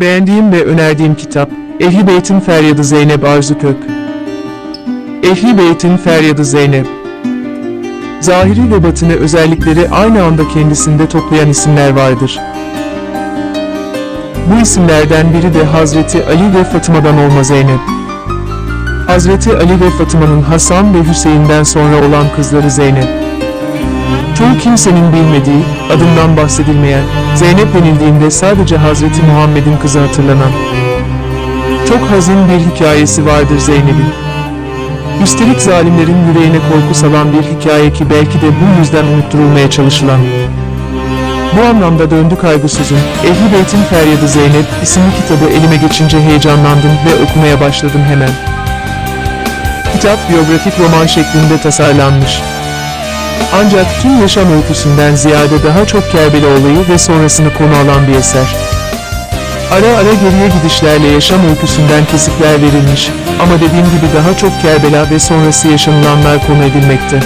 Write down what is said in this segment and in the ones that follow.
Beğendiğim ve önerdiğim kitap, Ehli Beyt'in Feryadı Zeynep Arzu Kök. Ehli Beyt'in Feryadı Zeynep. Zahiri ve batını özellikleri aynı anda kendisinde toplayan isimler vardır. Bu isimlerden biri de Hazreti Ali ve Fatıma'dan olma Zeynep. Hazreti Ali ve Fatıma'nın Hasan ve Hüseyin'den sonra olan kızları Zeynep. Çoğu kimsenin bilmediği, adından bahsedilmeyen, Zeynep denildiğinde sadece Hazreti Muhammed'in kızı hatırlanan. Çok hazin bir hikayesi vardır Zeynep'in. Üstelik zalimlerin yüreğine korku salan bir hikaye ki belki de bu yüzden unutturulmaya çalışılan. Bu anlamda döndü kaygısızım, Ehli Beyt'in Feryadı Zeynep isimli kitabı elime geçince heyecanlandım ve okumaya başladım hemen. Kitap biyografik roman şeklinde tasarlanmış. Ancak tüm yaşam öyküsünden ziyade daha çok Kerbela olayı ve sonrasını konu alan bir eser. Ara ara geriye gidişlerle yaşam öyküsünden kesitler verilmiş ama dediğim gibi daha çok Kerbela ve sonrası yaşanılanlar konu edilmekte.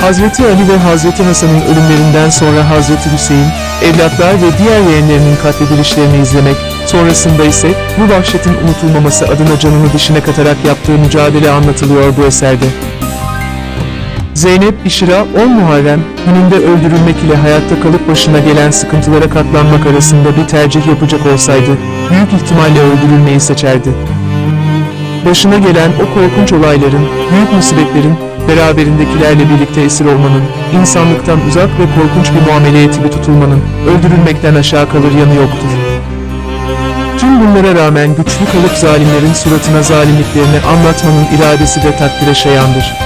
Hazreti Ali ve Hazreti Hasan'ın ölümlerinden sonra Hazreti Hüseyin, evlatlar ve diğer yeğenlerinin katledilişlerini izlemek, sonrasında ise bu vahşetin unutulmaması adına canını dişine katarak yaptığı mücadele anlatılıyor bu eserde. Zeynep İşra 10 Muharrem gününde öldürülmek ile hayatta kalıp başına gelen sıkıntılara katlanmak arasında bir tercih yapacak olsaydı, büyük ihtimalle öldürülmeyi seçerdi. Başına gelen o korkunç olayların, büyük musibetlerin, beraberindekilerle birlikte esir olmanın, insanlıktan uzak ve korkunç bir muameleye tibi tutulmanın, öldürülmekten aşağı kalır yanı yoktur. Tüm bunlara rağmen güçlü kalıp zalimlerin suratına zalimliklerini anlatmanın iradesi de takdire şayandır.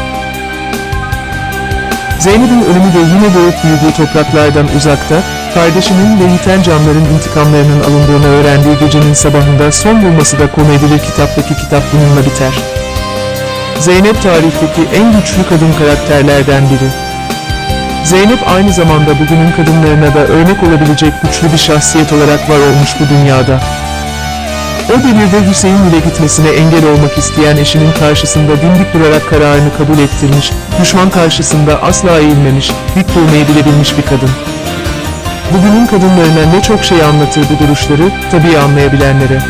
Zeynep'in ölümü de yine doğup büyüdüğü topraklardan uzakta, kardeşinin ve yiten canların intikamlarının alındığını öğrendiği gecenin sabahında son bulması da konu edilir kitaptaki kitap bununla biter. Zeynep tarihteki en güçlü kadın karakterlerden biri. Zeynep aynı zamanda bugünün kadınlarına da örnek olabilecek güçlü bir şahsiyet olarak var olmuş bu dünyada. O devirde Hüseyin ile gitmesine engel olmak isteyen eşinin karşısında dimdik durarak kararını kabul ettirmiş, düşman karşısında asla eğilmemiş, dik durmayı bilebilmiş bir kadın. Bugünün kadınlarına ne çok şey anlatır bu duruşları, tabii anlayabilenlere.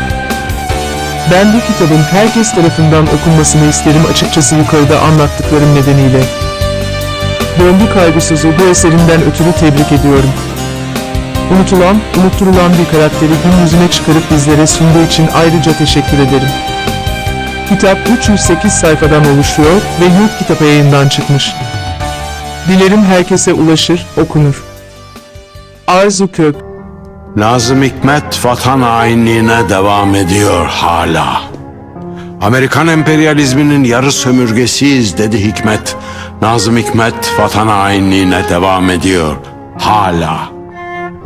Ben bu kitabın herkes tarafından okunmasını isterim açıkçası yukarıda anlattıklarım nedeniyle. Döndü kaygısızı bu eserinden ötürü tebrik ediyorum. Unutulan, unutturulan bir karakteri gün yüzüne çıkarıp bizlere sunduğu için ayrıca teşekkür ederim. Kitap 308 sayfadan oluşuyor ve Yurt Kitap yayından çıkmış. Dilerim herkese ulaşır, okunur. Arzu Kök Nazım Hikmet vatan hainliğine devam ediyor hala. Amerikan emperyalizminin yarı sömürgesiyiz dedi Hikmet. Nazım Hikmet vatan hainliğine devam ediyor hala.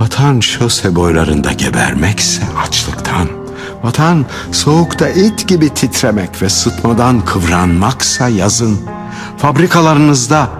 Vatan şose boylarında gebermekse açlıktan. Vatan soğukta it gibi titremek ve sıtmadan kıvranmaksa yazın. Fabrikalarınızda